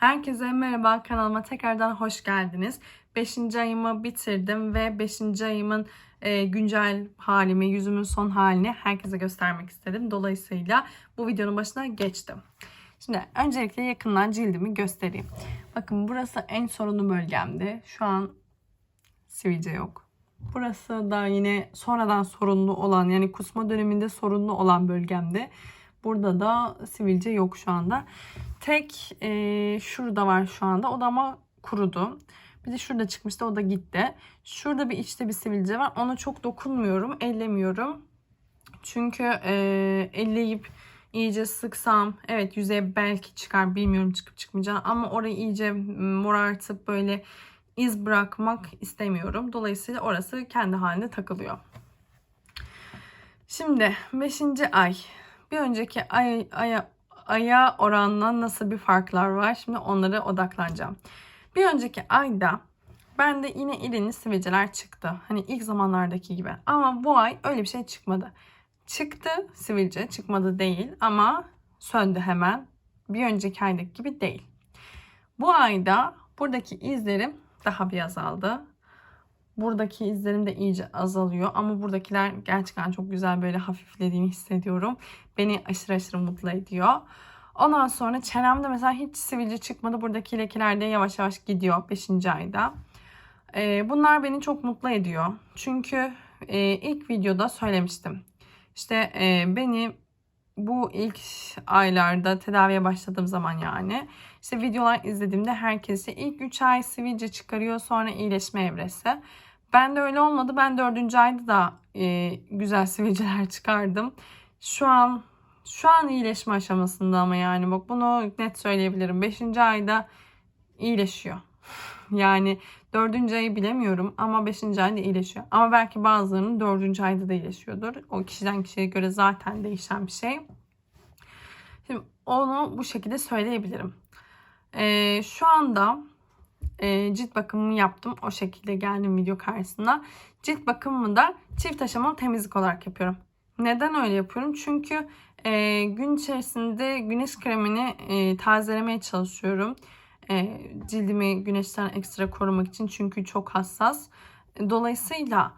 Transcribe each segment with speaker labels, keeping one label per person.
Speaker 1: Herkese merhaba kanalıma tekrardan hoş geldiniz. 5. ayımı bitirdim ve 5. ayımın e, güncel halimi, yüzümün son halini herkese göstermek istedim. Dolayısıyla bu videonun başına geçtim. Şimdi öncelikle yakından cildimi göstereyim. Bakın burası en sorunlu bölgemdi. Şu an sivilce yok. Burası da yine sonradan sorunlu olan yani kusma döneminde sorunlu olan bölgemdi. Burada da sivilce yok şu anda. Tek e, şurada var şu anda. O da ama kurudu. Bir de şurada çıkmıştı. O da gitti. Şurada bir içte bir sivilce var. Ona çok dokunmuyorum. Ellemiyorum. Çünkü e, elleyip iyice sıksam evet yüzeye belki çıkar. Bilmiyorum çıkıp çıkmayacağını. Ama orayı iyice morartıp böyle iz bırakmak istemiyorum. Dolayısıyla orası kendi haline takılıyor. Şimdi 5. ay. Bir önceki ay, aya, aya oranla nasıl bir farklar var? Şimdi onlara odaklanacağım. Bir önceki ayda bende yine irili sivilceler çıktı. Hani ilk zamanlardaki gibi. Ama bu ay öyle bir şey çıkmadı. Çıktı sivilce, çıkmadı değil ama söndü hemen. Bir önceki aydaki gibi değil. Bu ayda buradaki izlerim daha bir azaldı. Buradaki izlerim de iyice azalıyor ama buradakiler gerçekten çok güzel böyle hafiflediğini hissediyorum. Beni aşırı aşırı mutlu ediyor. Ondan sonra çenemde mesela hiç sivilce çıkmadı. Buradaki lekeler de yavaş yavaş gidiyor 5. ayda. Ee, bunlar beni çok mutlu ediyor. Çünkü e, ilk videoda söylemiştim. İşte e, beni bu ilk aylarda tedaviye başladığım zaman yani işte videolar izlediğimde herkese ilk 3 ay sivilce çıkarıyor sonra iyileşme evresi. Ben de öyle olmadı. Ben 4. ayda da e, güzel sivilceler çıkardım. Şu an şu an iyileşme aşamasında ama yani bak bunu net söyleyebilirim. 5. ayda iyileşiyor. Yani 4. ayı bilemiyorum ama 5. ayda iyileşiyor. Ama belki bazılarının 4. ayda da iyileşiyordur. O kişiden kişiye göre zaten değişen bir şey. Şimdi onu bu şekilde söyleyebilirim. Ee, şu anda e, cilt bakımımı yaptım. O şekilde geldim video karşısına. Cilt bakımımı da çift aşamalı temizlik olarak yapıyorum. Neden öyle yapıyorum? Çünkü e, gün içerisinde güneş kremini e, tazelemeye çalışıyorum. E, cildimi güneşten ekstra korumak için çünkü çok hassas. Dolayısıyla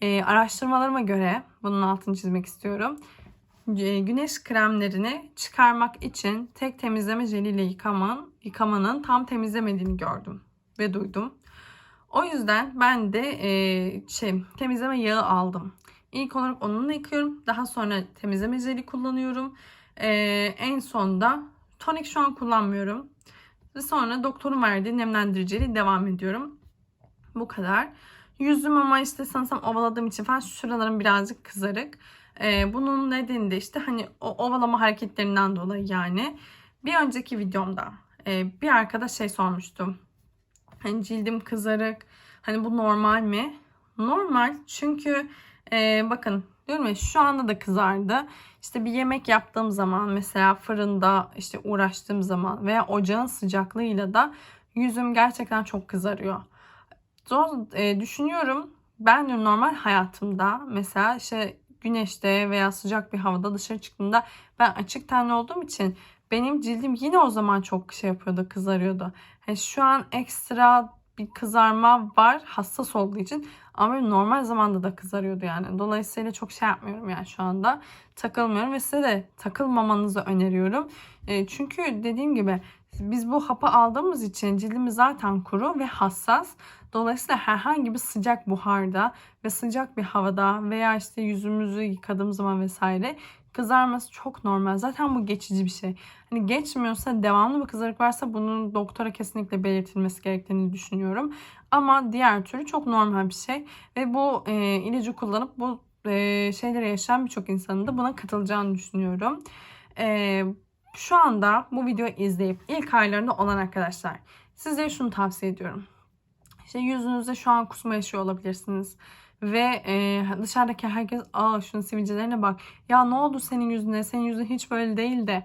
Speaker 1: e, araştırmalarıma göre bunun altını çizmek istiyorum. E, güneş kremlerini çıkarmak için tek temizleme jeliyle yıkaman, yıkamanın tam temizlemediğini gördüm ve duydum. O yüzden ben de e, şey temizleme yağı aldım. İlk olarak onunla yıkıyorum. Daha sonra temizleme jeli kullanıyorum. E, en sonda tonik şu an kullanmıyorum. Ve sonra doktorun verdiği nemlendiriciyle devam ediyorum. Bu kadar. Yüzüm ama işte sanırsam ovaladığım için falan şuralarım birazcık kızarık. Ee, bunun nedeni de işte hani o ovalama hareketlerinden dolayı yani. Bir önceki videomda e, bir arkadaş şey sormuştum. Hani cildim kızarık. Hani bu normal mi? Normal çünkü e, bakın diyorum ya şu anda da kızardı. İşte bir yemek yaptığım zaman mesela fırında işte uğraştığım zaman veya ocağın sıcaklığıyla da yüzüm gerçekten çok kızarıyor. Zor, e, düşünüyorum ben de normal hayatımda mesela işte güneşte veya sıcak bir havada dışarı çıktığımda ben açık tenli olduğum için benim cildim yine o zaman çok şey yapıyordu, kızarıyordu. Yani şu an ekstra bir kızarma var hassas olduğu için ama normal zamanda da kızarıyordu yani. Dolayısıyla çok şey yapmıyorum yani şu anda. Takılmıyorum ve size de takılmamanızı öneriyorum. E, çünkü dediğim gibi biz bu hapı aldığımız için cildimiz zaten kuru ve hassas. Dolayısıyla herhangi bir sıcak buharda ve sıcak bir havada veya işte yüzümüzü yıkadığımız zaman vesaire kızarması çok normal. Zaten bu geçici bir şey. Hani geçmiyorsa devamlı bir kızarık varsa bunun doktora kesinlikle belirtilmesi gerektiğini düşünüyorum. Ama diğer türlü çok normal bir şey. Ve bu e, ilacı kullanıp bu e, şeyleri yaşayan birçok insanın da buna katılacağını düşünüyorum. E, şu anda bu videoyu izleyip ilk aylarında olan arkadaşlar sizlere şunu tavsiye ediyorum. İşte yüzünüzde şu an kusma yaşıyor olabilirsiniz. Ve e, dışarıdaki herkes aa şunun sivilcelerine bak. Ya ne oldu senin yüzüne? Senin yüzün hiç böyle değil de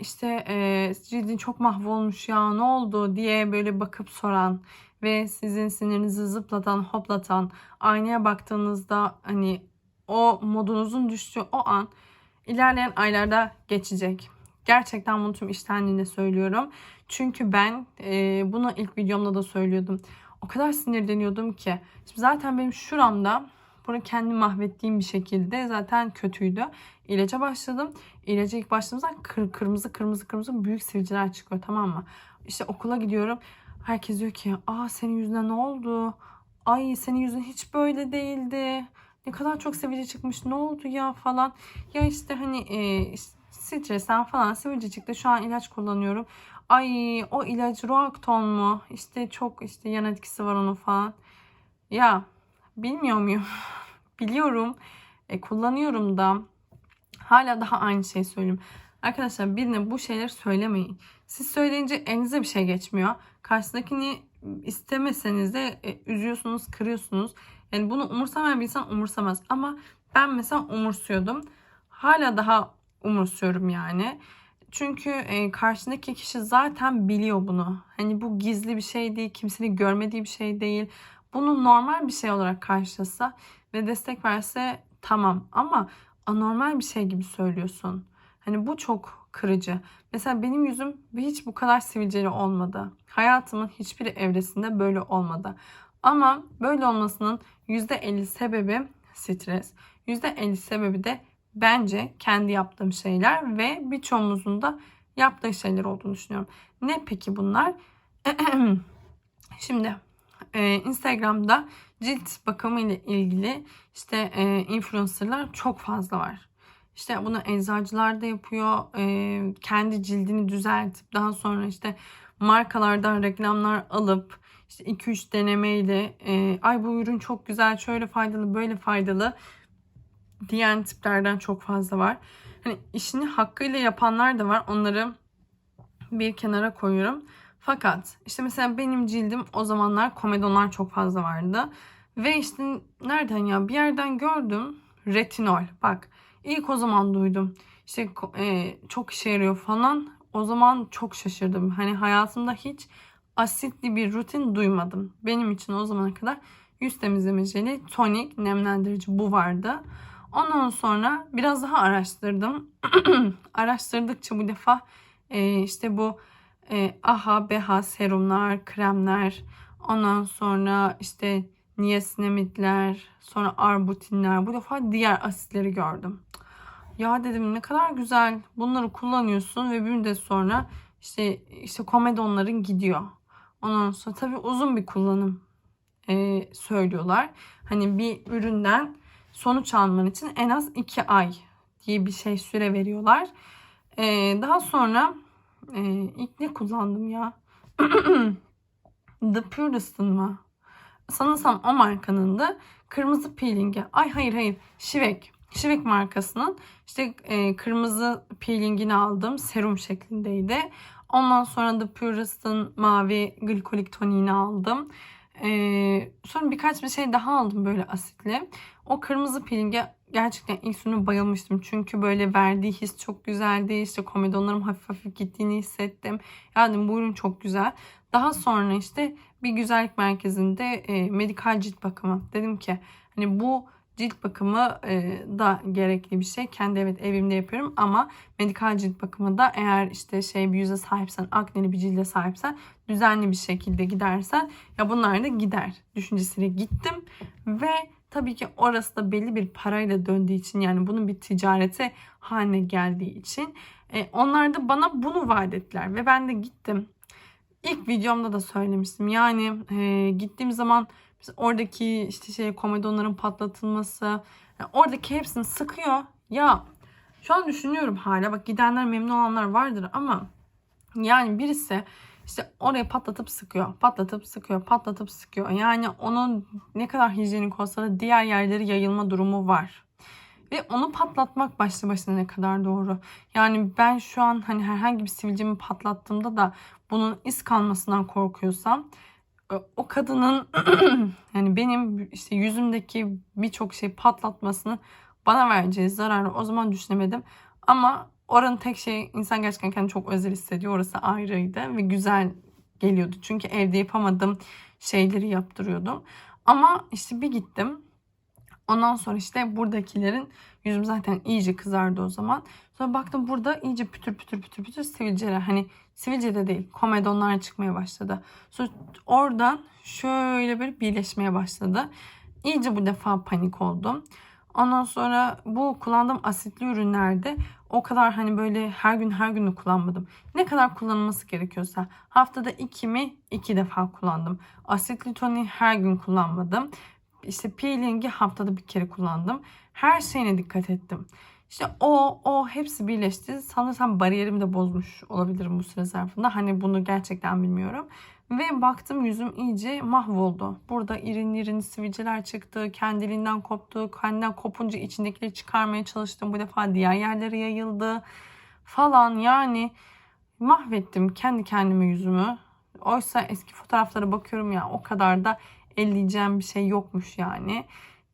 Speaker 1: işte e, cildin çok mahvolmuş ya ne oldu diye böyle bakıp soran ve sizin sinirinizi zıplatan, hoplatan, aynaya baktığınızda hani o modunuzun düştüğü o an ilerleyen aylarda geçecek. Gerçekten bunu tüm içtenliğine söylüyorum. Çünkü ben e, bunu ilk videomda da söylüyordum. O kadar sinirleniyordum ki. Şimdi zaten benim şuramda bunu kendi mahvettiğim bir şekilde zaten kötüydü. İlaca başladım. İlaca ilk başladığımızda kır, kırmızı kırmızı kırmızı büyük sivilceler çıkıyor tamam mı? İşte okula gidiyorum. Herkes diyor ki aa senin yüzüne ne oldu? Ay senin yüzün hiç böyle değildi. Ne kadar çok sivilce çıkmış ne oldu ya falan. Ya işte hani e, stresten falan sivilce çıktı. Şu an ilaç kullanıyorum. Ay o ilaç Roakton mu? İşte çok işte yan etkisi var onun falan. Ya bilmiyor muyum? Biliyorum. E, kullanıyorum da. Hala daha aynı şeyi söylüyorum. Arkadaşlar birine bu şeyleri söylemeyin. Siz söyleyince elinize bir şey geçmiyor. Karşısındakini istemeseniz de e, üzüyorsunuz, kırıyorsunuz. Yani bunu umursamayan bir insan umursamaz. Ama ben mesela umursuyordum. Hala daha umursuyorum yani. Çünkü e, karşındaki kişi zaten biliyor bunu. Hani bu gizli bir şey değil, kimsenin görmediği bir şey değil. Bunu normal bir şey olarak karşılasa ve destek verse tamam ama anormal bir şey gibi söylüyorsun. Hani bu çok kırıcı. Mesela benim yüzüm hiç bu kadar sivilceli olmadı. Hayatımın hiçbir evresinde böyle olmadı. Ama böyle olmasının %50 sebebi stres. %50 sebebi de bence kendi yaptığım şeyler ve birçoğumuzun da yaptığı şeyler olduğunu düşünüyorum. Ne peki bunlar? Şimdi e, Instagram'da cilt bakımı ile ilgili işte e, influencerlar çok fazla var. İşte bunu eczacılar da yapıyor. E, kendi cildini düzeltip daha sonra işte markalardan reklamlar alıp işte 2-3 denemeyle e, ay bu ürün çok güzel, şöyle faydalı, böyle faydalı diyen tiplerden çok fazla var. Hani işini hakkıyla yapanlar da var. Onları bir kenara koyuyorum. Fakat işte mesela benim cildim o zamanlar komedonlar çok fazla vardı. Ve işte nereden ya bir yerden gördüm retinol. Bak ilk o zaman duydum. İşte e, çok işe yarıyor falan. O zaman çok şaşırdım. Hani hayatımda hiç asitli bir rutin duymadım. Benim için o zamana kadar yüz temizleme jeli, tonik, nemlendirici bu vardı. Ondan sonra biraz daha araştırdım. Araştırdıkça bu defa e, işte bu e, AHA, BHA serumlar, kremler, ondan sonra işte niasinamidler, sonra arbutinler, bu defa diğer asitleri gördüm. Ya dedim ne kadar güzel bunları kullanıyorsun ve bir müddet sonra işte işte komedonların gidiyor. Ondan sonra tabii uzun bir kullanım e, söylüyorlar. Hani bir üründen sonuç alman için en az 2 ay diye bir şey süre veriyorlar. E, daha sonra e, ilk ne kullandım ya? The Purist'ın mı? Sanırsam o markanın da kırmızı peelingi. Ay hayır hayır. Şivek. Şivek markasının işte e, kırmızı peelingini aldım. Serum şeklindeydi. Ondan sonra da Purist'ın mavi glikolik toniğini aldım. Ee, sonra birkaç bir şey daha aldım böyle asitli. O kırmızı peelinge gerçekten ilk sürümü bayılmıştım. Çünkü böyle verdiği his çok güzeldi. İşte komedonlarım hafif hafif gittiğini hissettim. Yani bu ürün çok güzel. Daha sonra işte bir güzellik merkezinde e, medikal cilt bakımı. Dedim ki hani bu cilt bakımı e, da gerekli bir şey. Kendi evet evimde yapıyorum ama medikal cilt bakımı da eğer işte şey bir yüze sahipsen, akneli bir cilde sahipsen düzenli bir şekilde gidersen ya bunlar da gider düşüncesiyle gittim ve tabii ki orası da belli bir parayla döndüğü için yani bunun bir ticarete haline geldiği için e, onlar da bana bunu vaat ettiler ve ben de gittim. İlk videomda da söylemiştim. Yani e, gittiğim zaman oradaki işte şey komedonların patlatılması yani oradaki hepsini sıkıyor. Ya şu an düşünüyorum hala bak gidenler memnun olanlar vardır ama yani birisi işte oraya patlatıp sıkıyor, patlatıp sıkıyor, patlatıp sıkıyor. Yani onun ne kadar hijyenik olsa da diğer yerleri yayılma durumu var. Ve onu patlatmak başlı başına ne kadar doğru. Yani ben şu an hani herhangi bir sivilcemi patlattığımda da bunun iz kalmasından korkuyorsam o kadının yani benim işte yüzümdeki birçok şey patlatmasını bana vereceği zararı o zaman düşünemedim. Ama oranın tek şey insan gerçekten kendini çok özel hissediyor. Orası ayrıydı ve güzel geliyordu. Çünkü evde yapamadığım şeyleri yaptırıyordum. Ama işte bir gittim. Ondan sonra işte buradakilerin yüzüm zaten iyice kızardı o zaman. Sonra baktım burada iyice pütür pütür pütür pütür sivilceler. Hani sivilce de değil komedonlar çıkmaya başladı. Sonra oradan şöyle bir birleşmeye başladı. İyice bu defa panik oldum. Ondan sonra bu kullandığım asitli ürünlerde o kadar hani böyle her gün her gün de kullanmadım. Ne kadar kullanılması gerekiyorsa haftada iki mi iki defa kullandım. Asitli toniği her gün kullanmadım. İşte peeling'i haftada bir kere kullandım. Her şeyine dikkat ettim. İşte o, o hepsi birleşti. Sanırsam bariyerimi de bozmuş olabilirim bu süre zarfında. Hani bunu gerçekten bilmiyorum. Ve baktım yüzüm iyice mahvoldu. Burada irin irin sivilceler çıktı. Kendiliğinden koptu. Kendinden kopunca içindekileri çıkarmaya çalıştım. Bu defa diğer yerlere yayıldı. Falan yani mahvettim kendi kendime yüzümü. Oysa eski fotoğraflara bakıyorum ya o kadar da elleyeceğim bir şey yokmuş yani.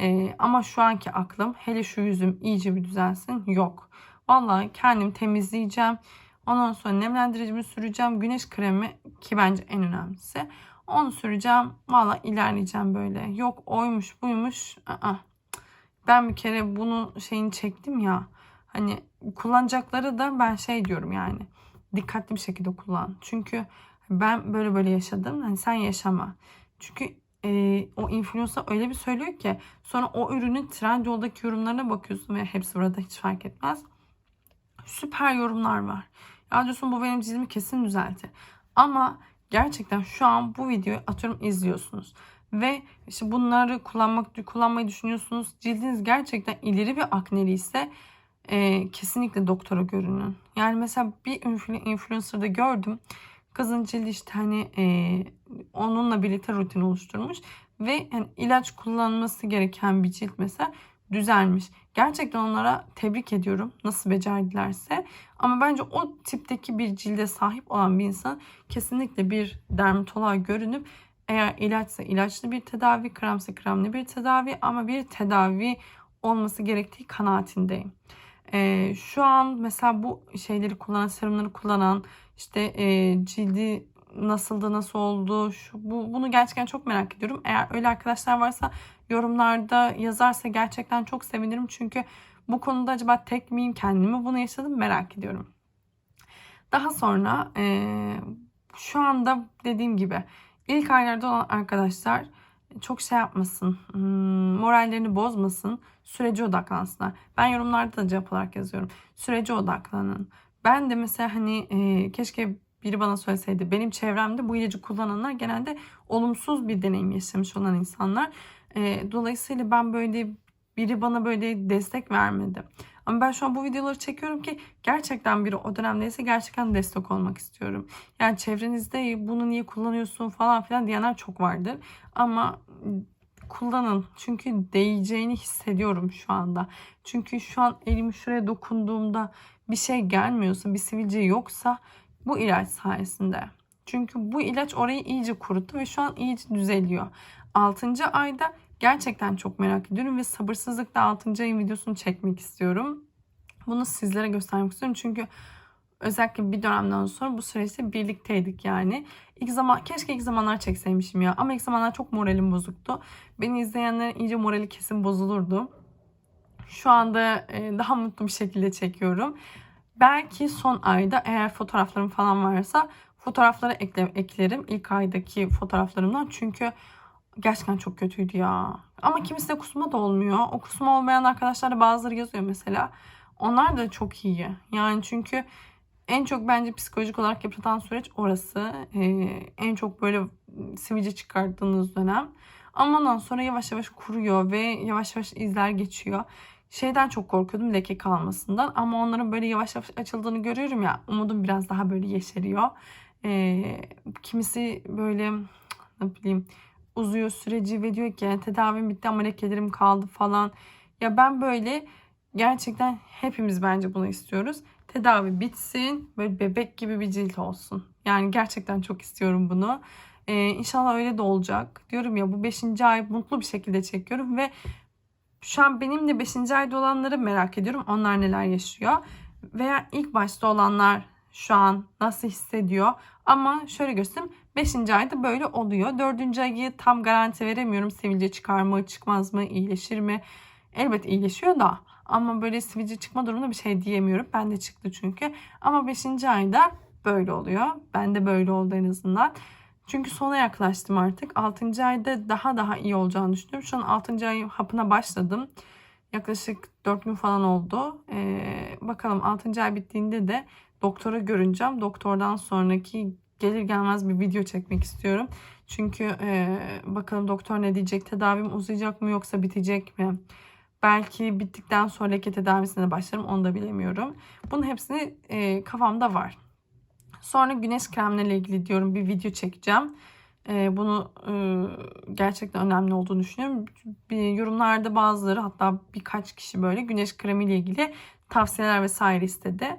Speaker 1: Ee, ama şu anki aklım hele şu yüzüm iyice bir düzelsin yok. Vallahi kendim temizleyeceğim. Ondan sonra nemlendiricimi süreceğim. Güneş kremi ki bence en önemlisi. Onu süreceğim. Valla ilerleyeceğim böyle. Yok oymuş buymuş. Aa. Ben bir kere bunun şeyini çektim ya. Hani kullanacakları da ben şey diyorum yani. Dikkatli bir şekilde kullan. Çünkü ben böyle böyle yaşadım. Hani sen yaşama. Çünkü e, o influencer öyle bir söylüyor ki sonra o ürünün Trendyol'daki yorumlarına bakıyorsun ve hepsi burada hiç fark etmez. Süper yorumlar var. Ya diyorsun bu benim cildimi kesin düzeltir. Ama gerçekten şu an bu videoyu atıyorum izliyorsunuz. Ve işte bunları kullanmak kullanmayı düşünüyorsunuz. Cildiniz gerçekten ileri bir akneli ise e, kesinlikle doktora görünün. Yani mesela bir influencer'da gördüm. Kızın cildi işte hani e, onunla birlikte rutin oluşturmuş ve yani ilaç kullanması gereken bir cilt mesela düzelmiş. Gerçekten onlara tebrik ediyorum nasıl becerdilerse. Ama bence o tipteki bir cilde sahip olan bir insan kesinlikle bir dermatoloğa görünüp eğer ilaçsa ilaçlı bir tedavi, kremse kremli bir tedavi ama bir tedavi olması gerektiği kanaatindeyim. Ee, şu an mesela bu şeyleri kullanan, serumları kullanan, işte e, cildi nasıldı, nasıl oldu, şu, bu, bunu gerçekten çok merak ediyorum. Eğer öyle arkadaşlar varsa yorumlarda yazarsa gerçekten çok sevinirim. Çünkü bu konuda acaba tek miyim, kendimi bunu yaşadım merak ediyorum. Daha sonra e, şu anda dediğim gibi ilk aylarda olan arkadaşlar çok şey yapmasın, hmm, morallerini bozmasın, sürece odaklansınlar. Ben yorumlarda da cevap olarak yazıyorum. Sürece odaklanın. Ben de mesela hani e, keşke biri bana söyleseydi benim çevremde bu ilacı kullananlar genelde olumsuz bir deneyim yaşamış olan insanlar. E, dolayısıyla ben böyle biri bana böyle destek vermedi. Ama ben şu an bu videoları çekiyorum ki gerçekten biri o dönemdeyse gerçekten destek olmak istiyorum. Yani çevrenizde bunu niye kullanıyorsun falan filan diyenler çok vardır. Ama kullanın. Çünkü değeceğini hissediyorum şu anda. Çünkü şu an elimi şuraya dokunduğumda bir şey gelmiyorsa, bir sivilce yoksa bu ilaç sayesinde. Çünkü bu ilaç orayı iyice kuruttu ve şu an iyice düzeliyor. 6. ayda gerçekten çok merak ediyorum ve sabırsızlıkla 6. ayın videosunu çekmek istiyorum. Bunu sizlere göstermek istiyorum çünkü özellikle bir dönemden sonra bu süreçte birlikteydik yani. İlk zaman keşke ilk zamanlar çekseymişim ya ama ilk zamanlar çok moralim bozuktu. Beni izleyenlerin iyice morali kesin bozulurdu. Şu anda e, daha mutlu bir şekilde çekiyorum. Belki son ayda eğer fotoğraflarım falan varsa fotoğrafları ekle, eklerim ilk aydaki fotoğraflarımdan. Çünkü gerçekten çok kötüydü ya. Ama kimisi de kusma da olmuyor. O kusma olmayan arkadaşlar da bazıları yazıyor mesela. Onlar da çok iyi. Yani çünkü en çok bence psikolojik olarak yıpratan süreç orası. Ee, en çok böyle sivilce çıkarttığınız dönem. Ama ondan sonra yavaş yavaş kuruyor ve yavaş yavaş izler geçiyor şeyden çok korkuyordum leke kalmasından. Ama onların böyle yavaş yavaş açıldığını görüyorum ya. Umudum biraz daha böyle yeşeriyor. Ee, kimisi böyle ne bileyim uzuyor süreci ve diyor ki tedavim bitti ama lekelerim kaldı falan. Ya ben böyle gerçekten hepimiz bence bunu istiyoruz. Tedavi bitsin böyle bebek gibi bir cilt olsun. Yani gerçekten çok istiyorum bunu. Ee, inşallah öyle de olacak. Diyorum ya bu 5. ay mutlu bir şekilde çekiyorum ve şu an benim de 5. ayda olanları merak ediyorum. Onlar neler yaşıyor. Veya ilk başta olanlar şu an nasıl hissediyor? Ama şöyle göstereyim 5. ayda böyle oluyor. 4. ayı tam garanti veremiyorum. Sivilce çıkar mı çıkmaz mı iyileşir mi? Elbet iyileşiyor da ama böyle sivilce çıkma durumunda bir şey diyemiyorum. Bende çıktı çünkü. Ama 5. ayda böyle oluyor. Bende böyle oldu en azından. Çünkü sona yaklaştım artık. 6. ayda daha daha iyi olacağını düşünüyorum. Şu an 6. ay hapına başladım. Yaklaşık 4 gün falan oldu. Ee, bakalım 6. ay bittiğinde de doktora görüneceğim. Doktordan sonraki gelir gelmez bir video çekmek istiyorum. Çünkü e, bakalım doktor ne diyecek? Tedavim uzayacak mı yoksa bitecek mi? Belki bittikten sonra leke tedavisine başlarım onu da bilemiyorum. Bunun hepsini e, kafamda var. Sonra güneş kremleriyle ilgili diyorum bir video çekeceğim. E, bunu e, gerçekten önemli olduğunu düşünüyorum. Yorumlarda bazıları hatta birkaç kişi böyle güneş kremiyle ilgili tavsiyeler vesaire istedi.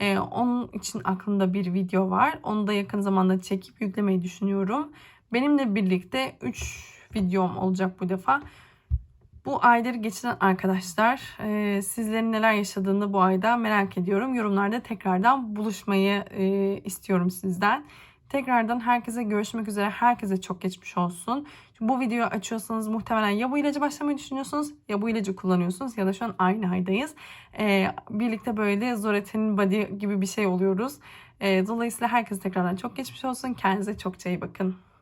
Speaker 1: E, onun için aklımda bir video var. Onu da yakın zamanda çekip yüklemeyi düşünüyorum. Benimle birlikte 3 videom olacak bu defa. Bu ayları geçiren arkadaşlar e, sizlerin neler yaşadığını bu ayda merak ediyorum. Yorumlarda tekrardan buluşmayı e, istiyorum sizden. Tekrardan herkese görüşmek üzere. Herkese çok geçmiş olsun. Şimdi bu videoyu açıyorsanız muhtemelen ya bu ilacı başlamayı düşünüyorsunuz ya bu ilacı kullanıyorsunuz ya da şu an aynı aydayız. E, birlikte böyle Zorete'nin body gibi bir şey oluyoruz. E, dolayısıyla herkese tekrardan çok geçmiş olsun. Kendinize çok iyi bakın.